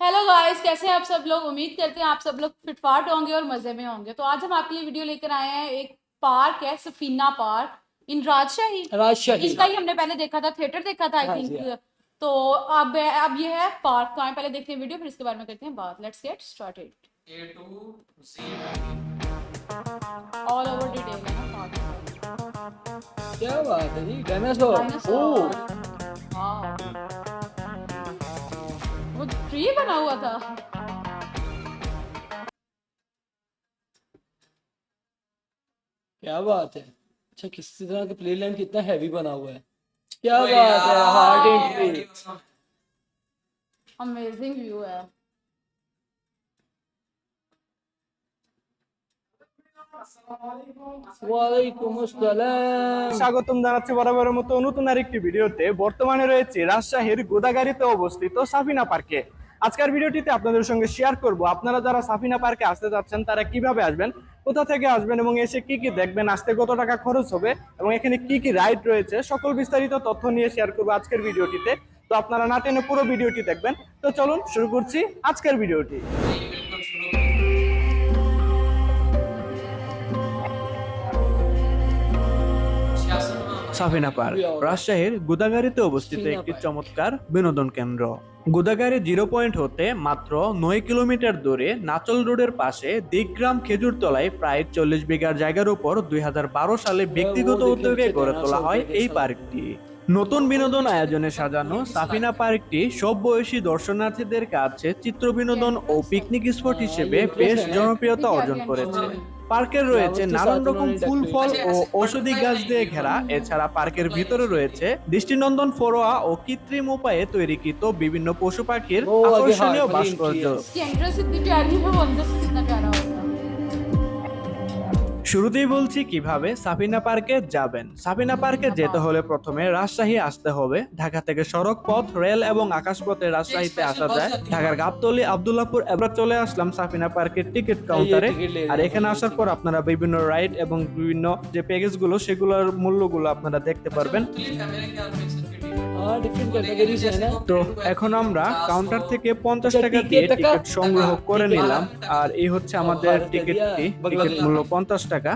Hello guys कैसे हैं आप सब लोग? उम्मीद करते हैं आप सब लोग फिटफाट होंगे और मज़े में होंगे। तो आज हम आपके लिए वीडियो लेकर आए हैं। एक पार्क है सफीना पार्क इन राजशाही राजशाही इसका ही हमने पहले देखा था थिएटर देखा था आई हाँ थिंक तो अब अब ये है पार्क का। पहले देखते हैं वीडियो फिर इसके बारे में करते हैं बात। Let's get started. All over detail है क्या बात है जी डायनासोर ट्री बना हुआ था क्या बात है अच्छा किस तरह का प्ले लाइन कितना हैवी बना हुआ है क्या ओए बात है यार, हार्ड ये एंट्री देखो। अमेजिंग व्यू है ওয়ালাইকুম আসসালাম স্বাগতম জানাচ্ছি বরাবরের মতো নতুন আরেকটি ভিডিওতে বর্তমানে রয়েছে রাজশাহীর গোদাগাড়িতে অবস্থিত সাফিনা পার্কে আজকের ভিডিওটিতে আপনাদের সঙ্গে শেয়ার করব। আপনারা যারা সাফিনা পার্কে আসতে যাচ্ছেন, তারা কীভাবে আসবেন, কোথা থেকে আসবেন এবং এসে কি কি দেখবেন, আসতে কত টাকা খরচ হবে এবং এখানে কি কি রাইড রয়েছে, সকল বিস্তারিত তথ্য নিয়ে শেয়ার করব আজকের ভিডিওটিতে। তো আপনারা না টেনে পুরো ভিডিওটি দেখবেন। তো চলুন শুরু করছি আজকের ভিডিওটি। সাফিনা পার্ক রাজশাহীর গোদাগাড়িতে অবস্থিত একটি চমৎকার বিনোদন কেন্দ্র। গোদাগাড়ি জিরো পয়েন্ট হতে মাত্র নয় কিলোমিটার দূরে নাচল রোডের পাশে দিগ্রাম খেজুরতলায় প্রায় চল্লিশ বিঘার জায়গার উপর দুই হাজার বারো সালে ব্যক্তিগত উদ্যোগে গড়ে তোলা হয় এই পার্কটি। নতুন বিনোদন আয়োজনে সাজানো সাফিনা পার্কটি সব বয়সী দর্শনার্থীদের কাছে চিত্র বিনোদন ও পিকনিক স্পট হিসেবে বেশ জনপ্রিয়তা অর্জন করেছে। পার্কের রয়েছে নানান রকম ফুল ফল ও ঔষধি গাছ দিয়ে ঘেরা। এছাড়া পার্কের ভিতরে রয়েছে দৃষ্টিনন্দন ফরোয়া ও কৃত্রিম উপায়ে তৈরিকৃত বিভিন্ন পশু পাখির আকর্ষণীয় ভাস্কর্য। শুরুতেই বলছি কীভাবে সাফিনা পার্কে যাবেন। সাফিনা পার্কে যেতে হলে প্রথমে রাজশাহী আসতে হবে। ঢাকা থেকে সড়ক পথ রেল এবং আকাশপথে রাজশাহীতে আসা যায়। ঢাকার গাবতলী আব্দুল্লাপুর এবার চলে আসলাম সাফিনা পার্কের টিকিট কাউন্টারে। আর এখানে আসার পর আপনারা বিভিন্ন রাইড এবং বিভিন্ন যে প্যাকেজগুলো সেগুলোর মূল্যগুলো আপনারা দেখতে পারবেন। তো এখন আমরা কাউন্টার থেকে পঞ্চাশ টাকা দিয়ে টিকিট সংগ্রহ করে নিলাম। আর এই হচ্ছে আমাদের টিকিটটি টিকিট মূল্য পঞ্চাশ টাকা।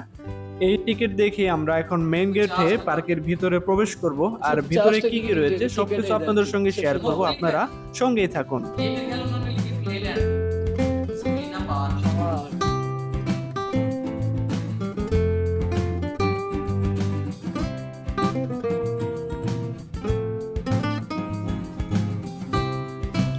এই টিকিট দেখে আমরা এখন মেইন গেটে পার্কের ভিতরে প্রবেশ করব। আর ভিতরে কি কি রয়েছে? সবকিছু আপনাদের সঙ্গে শেয়ার করব। আপনারা সঙ্গেই থাকুন।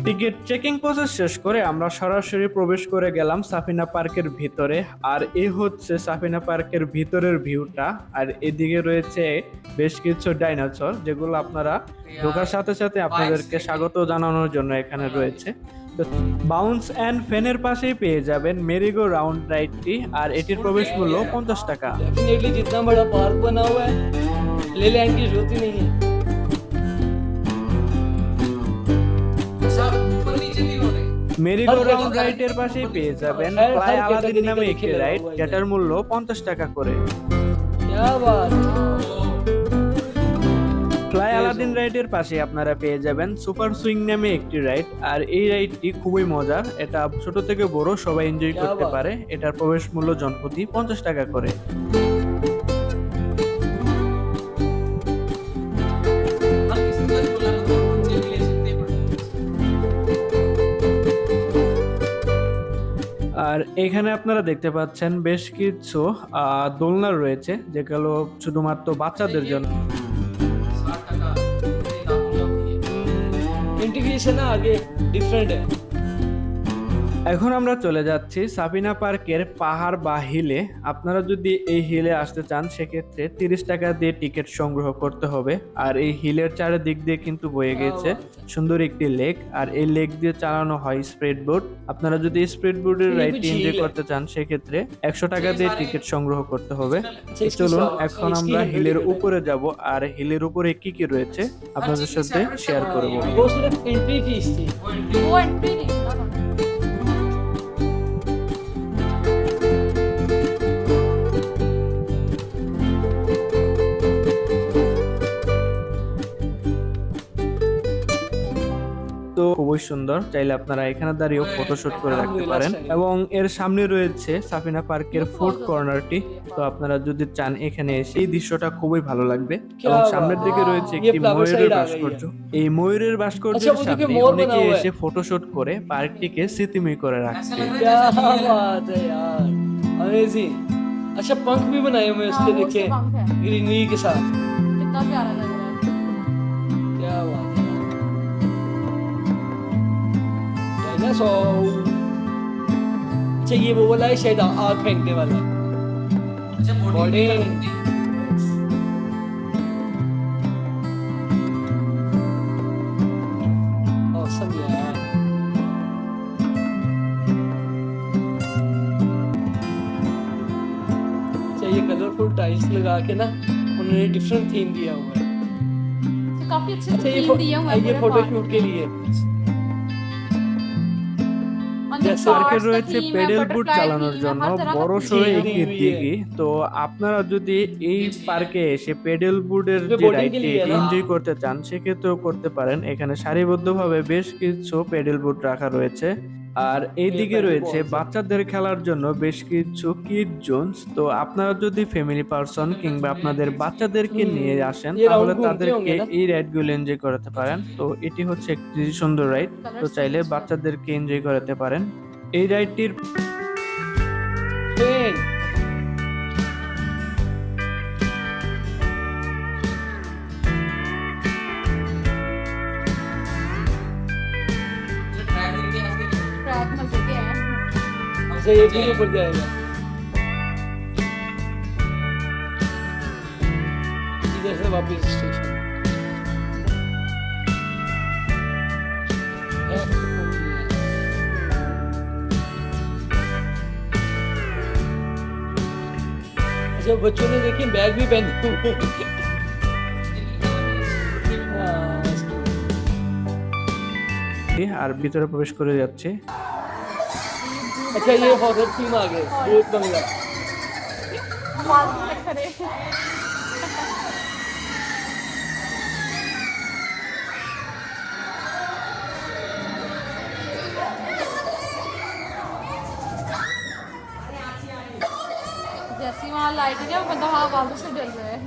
টিকিট চেকিং প্রসেস শেষ করে আমরা সরাসরি প্রবেশ করে গেলাম সাফিনা পার্কের ভিতরে আর এই হচ্ছে সাফিনা পার্কের ভিতরের ভিউটা আর এদিকে রয়েছে বেশ কিছু ডাইনোসর যেগুলো আপনারা ঢোকার সাথে সাথে আপনাদেরকে স্বাগত জানানোর জন্য এখানে রয়েছে বাউন্স অ্যান্ড ফ্যানের পাশেই পেয়ে যাবেন মেরিগো রাউন্ড রাইডটি আর এটির প্রবেশ মূল্য পঞ্চাশ টাকা डेफिनेटली जितना बड़ा पार्क बना हुआ है प्ले लाइन की जरूरत ही नहीं है মেরিগোরাউন্ড রাইডের পাশেই পেয়ে যাবেন। প্রায় আলাদিন নামে একটি রাইড যেটার মূল্য পঞ্চাশ টাকা করে। ফ্লাই আলাদিন রাইডের পাশে আপনারা পেয়ে যাবেন সুপার সুইং নামে একটি রাইড আর এই রাইডটি খুবই মজার। এটা ছোট থেকে বড় সবাই এনজয় করতে পারে। এটার প্রবেশ মূল্য জনপ্রতি পঞ্চাশ টাকা করে। এখানে আপনারা দেখতে পাচ্ছেন বেশ কিছু আহ, দোলনা রয়েছে যেগুলো শুধুমাত্র বাচ্চাদের জন্য साठ टका ये लाखों लोग दिए इंटीग्रेशन ना आगे डिफरेंट है এখন আমরা চলে যাচ্ছি সাবিনা পার্কের পাহাড় বা হিলে। আপনারা যদি এই হিলে আসতে চান সেক্ষেত্রে তিরিশ টাকা দিয়ে টিকিট সংগ্রহ করতে হবে। আর এই হিলের চারিদিক দিয়ে কিন্তু বয়ে গেছে সুন্দর একটি লেক। আর এই লেক দিয়ে চালানো হয় স্প্রেড বোর্ড আপনারা যদি স্প্রেড বোর্ডের রাইড এনজয় করতে চান সেক্ষেত্রে একশো টাকা দিয়ে টিকিট সংগ্রহ করতে হবে। চলুন এখন আমরা হিলের উপরে যাব। আর হিলের উপরে কি কি রয়েছে আপনাদের সাথে শেয়ার করব। খুবই খুবই সুন্দর চাইলে আপনারা এখানে দাঁড়িয়েও ফটোশুট করে রাখতে পারেন এবং এর সামনে রয়েছে সাফিনা পার্কের ফুড কর্নারটি তো আপনারা যদি চান এখানে এসে এই দৃশ্যটা খুবই ভালো লাগবে এবং সামনের দিকে রয়েছে ये একটি flower ময়ূরের side आ गई ভাস্কর্য এই ময়ূরের ভাস্কর্যের আচ্ছা, ওদিকে সামনে মোর অনেকে বানা हुआ है। এসে ফটোশুট করে পার্কটিকে স্মৃতিময় করে ऐसा রাখছে लग रहा क्या है जैसे ये- बात है यार अमेजिंग अच्छा पंख भी बनाए हुए हैं हाँ, उसके वो उसके देखे पंख है ग्रीनरी के साथ कितना प्यारा लग डायनासोर अच्छा ये वो वाला है शायद आग फेंकने वाला। अच्छा बॉडी है। कलरफुल टाइल्स लगा के ना उन्होंने डिफरेंट थीम दिया हुआ है। तो काफ़ी अच्छे थीम दिए हुए हैं ये फ़ोटो शूट के लिए। পার্কে রয়েছে পেডেল বুট চালানোর জন্য। বড় সড়ো একটি দিঘি তো আপনারা যদি এই পার্কে এসে পেডেল বুটের যে রাইডটি এনজয় করতে চান সেক্ষেত্রেও করতে পারেন। এখানে সারিবদ্ধভাবে বেশ কিছু পেডেল বুট রাখা রয়েছে। আর এইদিকে রয়েছে বাচ্চাদের খেলার জন্য বেশ কিছু কিড জোনস তো আপনারা যদি ফ্যামিলি পারসন কিংবা আপনাদের বাচ্চাদেরকে নিয়ে আসেন তাহলে তাদেরকে এই রাইডগুলো এনজয় করাতে পারেন। তো এটি হচ্ছে একটি সুন্দর রাইড তো চাইলে বাচ্চাদেরকে এনজয় করাতে পারেন। এই রাইডটির अच्छा ये भी ऊपर जाएगा इधर से वापस स्टेशन अच्छा बच्चों ने देखिए बैग भी पहने हुए हैं। हाँ, আর ভিতরে প্রবেশ করে যাচ্ছে अच्छा ये हॉरर थीम आ गए। भूत बंगला। जैसी वहाँ लाइटिंग है वो बंदा वहाँ से डर रहा है।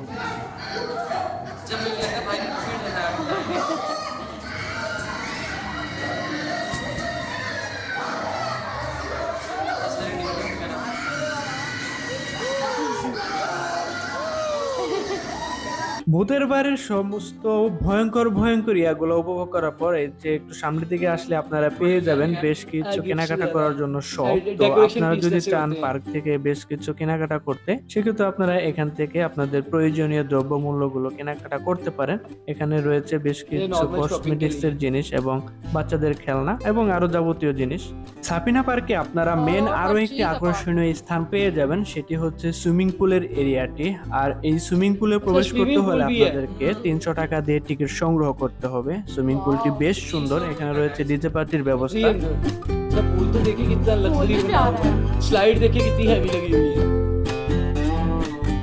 ভূতের বাড়ির সমস্ত ভয়ঙ্কর ভয়ঙ্কর ইয়াগুলো উপভোগ করার পরে যে একটু সামনের দিকে আসলে আপনারা পেয়ে যাবেন বেশ কিছু কেনাকাটা করার জন্য শপ তো আপনারা যদি চান পার্ক থেকে বেশ কিছু কেনাকাটা করতে সেক্ষেত্রে আপনারা এখান থেকে আপনাদের প্রয়োজনীয় দ্রব্য মূল্যগুলো কেনাকাটা করতে পারেন। এখানে রয়েছে বেশ কিছু কসমেটিক্স এর জিনিস। এবং বাচ্চাদের খেলনা এবং আরও যাবতীয় জিনিস। সাপিনা পার্কে আপনারা মেন আরও একটি আকর্ষণীয় স্থান পেয়ে যাবেন সেটি হচ্ছে সুইমিং পুলের এরিয়াটি। আর এই সুইমিং পুলে প্রবেশ করতে হলে pool भी है। আপনাদেরকে তিনশো টাকা দিয়ে টিকিট সংগ্রহ করতে হবে সুইমিং পুলটি বেশ সুন্দর এখানে রয়েছে ডিজে পার্টির ব্যবস্থা अच्छा पूल तो देखिए कितना लग्जरी भी बना प्यारा हुआ है स्लाइड देखिए कितनी हैवी लगी हुई है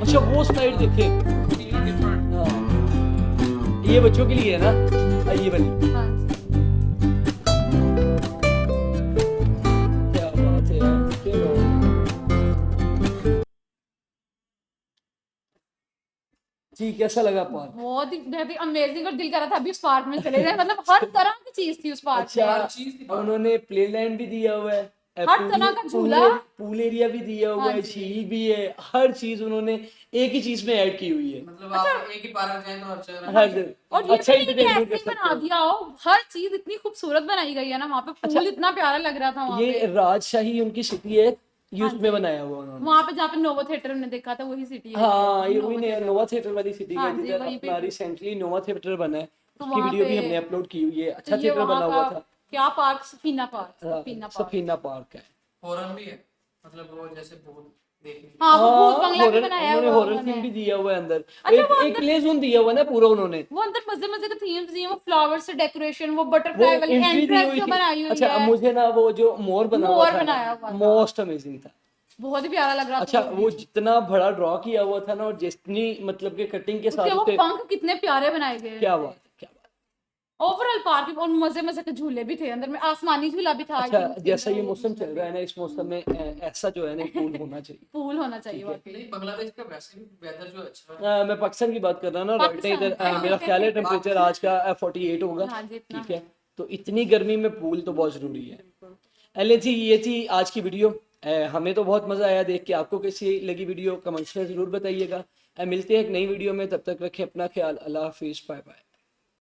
अच्छा वो स्लाइड देखिए डिफरेंट हाँ ये बच्चों के लिए है ना हाँ, ये वाली जी कैसा लगा पार्क? बहुत ही बहुत ही अमेजिंग और दिल कर रहा था अभी उस पार्क में चले जाए। मतलब हर तरह की चीज़ थी उस पार्क में। अच्छा चीज़ थी। उन्होंने प्ले लैंड भी दिया हुआ है हर तरह का झूला। पूल एरिया भी दिया हुआ हाँ है झील भी है हर चीज़ उन्होंने एक ही चीज़ में ऐड की हुई है। मतलब आप एक ही पार्क जाए तो अच्छा हर लगे। और ये अच्छा ही बना दिया हो हर चीज़ इतनी खूबसूरत बनाई गई है ना वहाँ पे अच्छा। फूल इतना प्यारा लग रहा था ये पे। राजशाही उनकी सिटी है यूथ हाँ में बनाया हुआ उन्होंने। वहाँ पे जहाँ पे नोवा थिएटर हमने देखा था वही सिटी है। हाँ ये वही। नोवा थिएटर वाली सिटी है का जिधर अपना रिसेंटली नोवा थिएटर बना है। तो उसकी वीडियो भी हमने अपलोड की हुई है। अच्छा थिएटर बना हुआ था। क्या पार्क सफीना पार्क हाँ, सफीना पार्क सफीना पार्क है। फोरम भी है। मतलब वो जैसे भूत देखने हाँ वो भूत बंगला भी बनाया हुआ हॉरर थीम उन्होंने भी दिया हुआ है अंदर। अच्छा, एक एक प्ले जोन दिया हुआ है ना पूरा उन्होंने। वो अंदर मज़े मज़े के थीम्स दिए वो फ्लावर से डेकोरेशन वो बटरफ्लाई वाली एंट्रेंस जो बनाई हुई अच्छा मुझे ना वो जो मोर बना हुआ मोर था बनाया हुआ मोस्ट अमेजिंग था। बहुत ही प्यारा लग रहा अच्छा था वो जितना बड़ा ड्रॉ किया हुआ था ना और जितनी मतलब के कटिंग के साथ वो पंख कितने प्यारे बनाए गए। क्या है बात। ओवरऑल पार्क और मज़े मज़े के झूले भी थे अंदर में आसमानी झूला भी था अच्छा जैसा ये मौसम चल रहा है ना इस मौसम में ऐसा जो है ना पूल होना चाहिए। पूल होना चाहिए वाकई। बांग्लादेश का वैसे भी वेदर जो अच्छा है। मैं पाकिस्तान की बात कर रहा हूँ ना राइट इधर मेरा ठीक ख्याल है। टेम्परेचर आज का फोर्टी एट होगा। हाँ ठीक है तो इतनी गर्मी में पूल तो बहुत ज़रूरी है। एले जी ये थी आज की वीडियो। हमें तो बहुत मज़ा आया देख के आपको कैसी लगी वीडियो कमेंट्स में ज़रूर बताइएगा। मिलते हैं एक नई वीडियो में तब तक रखें अपना ख्याल अल्लाह हाफिज बाय बाय